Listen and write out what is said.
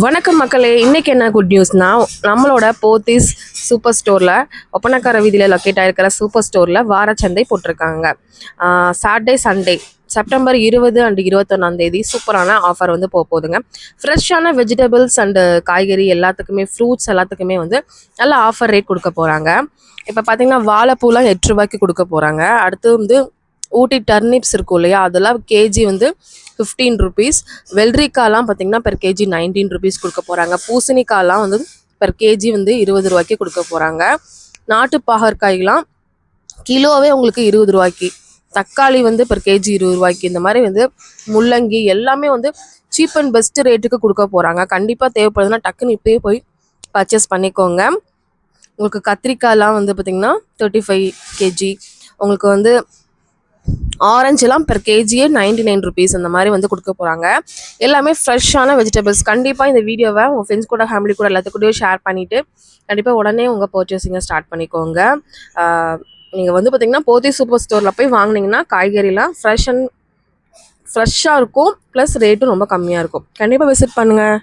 வணக்கம் மக்களே இன்னைக்கு என்ன குட் நியூஸ்னா நம்மளோட போத்திஸ் சூப்பர் ஸ்டோரில் ஒப்பனக்கார வீதியில் லொக்கேட் ஆகிருக்கிற சூப்பர் ஸ்டோரில் வார சந்தை போட்டிருக்காங்க. சாட்டர்டே சண்டே செப்டம்பர் இருபது அண்ட் இருபத்தொன்னாம் தேதி சூப்பரான ஆஃபர் வந்து போக போகுதுங்க. ஃப்ரெஷ்ஷான வெஜிடபிள்ஸ் அண்டு காய்கறி எல்லாத்துக்குமே ஃப்ரூட்ஸ் எல்லாத்துக்குமே வந்து நல்ல ஆஃபர் ரேட் கொடுக்க போகிறாங்க இப்போ பார்த்தீங்கன்னா வாழைப்பூலாம் எட்டு ரூபாய்க்கு கொடுக்க போகிறாங்க அடுத்து வந்து ஊட்டி டர்னிப்ஸ் இருக்கும் இல்லையா? அதெல்லாம் கேஜி வந்து ஃபிஃப்டீன் ருபீஸ் வெள்ளரிக்காய்லாம் பார்த்தீங்கன்னா பெர் கேஜி நைன்டீன் ருபீஸ் கொடுக்க போகிறாங்க பூசணிக்காய்லாம் வந்து பெர் கேஜி வந்து இருபது ரூபாய்க்கு கொடுக்க போகிறாங்க நாட்டு பாகற்காய்லாம் கிலோவே உங்களுக்கு இருபது ரூபாய்க்கு. தக்காளி வந்து பெர் கேஜி இருபது ரூபாய்க்கு. இந்த மாதிரி வந்து முள்ளங்கி எல்லாமே வந்து சீப் அண்ட் பெஸ்ட் ரேட்டுக்கு கொடுக்க போகிறாங்க கண்டிப்பாக தேவைப்படுதுன்னா டக்குன்னு இப்போயே போய் பர்ச்சேஸ் பண்ணிக்கோங்க. உங்களுக்கு கத்திரிக்காய்லாம் வந்து பார்த்திங்கன்னா தேர்ட்டி ஃபைவ் கேஜி உங்களுக்கு வந்து ஆரஞ்சுலாம் பெர் கேஜியே நைன்டி நைன் ருபீஸ் அந்த மாதிரி வந்து கொடுக்க போகிறாங்க எல்லாமே ஃப்ரெஷ்ஷான வெஜிடபிள்ஸ் கண்டிப்பாக இந்த வீடியோவை உங்கள் ஃப்ரெண்ட்ஸ் கூட ஃபேமிலி கூட எல்லாத்துக்கூடயும் ஷேர் பண்ணிவிட்டு கண்டிப்பாக உடனே உங்கள் பர்ச்சேசிங்கை ஸ்டார்ட் பண்ணிக்கோங்க. நீங்கள் வந்து பார்த்தீங்கன்னா போதி சூப்பர் ஸ்டோரில் போய் வாங்குனீங்கன்னா காய்கறிலாம் ஃப்ரெஷ் அண்ட் ஃப்ரெஷ்ஷாக இருக்கும் ப்ளஸ் ரேட்டும் ரொம்ப கம்மியாக இருக்கும். கண்டிப்பாக விசிட் பண்ணுங்கள்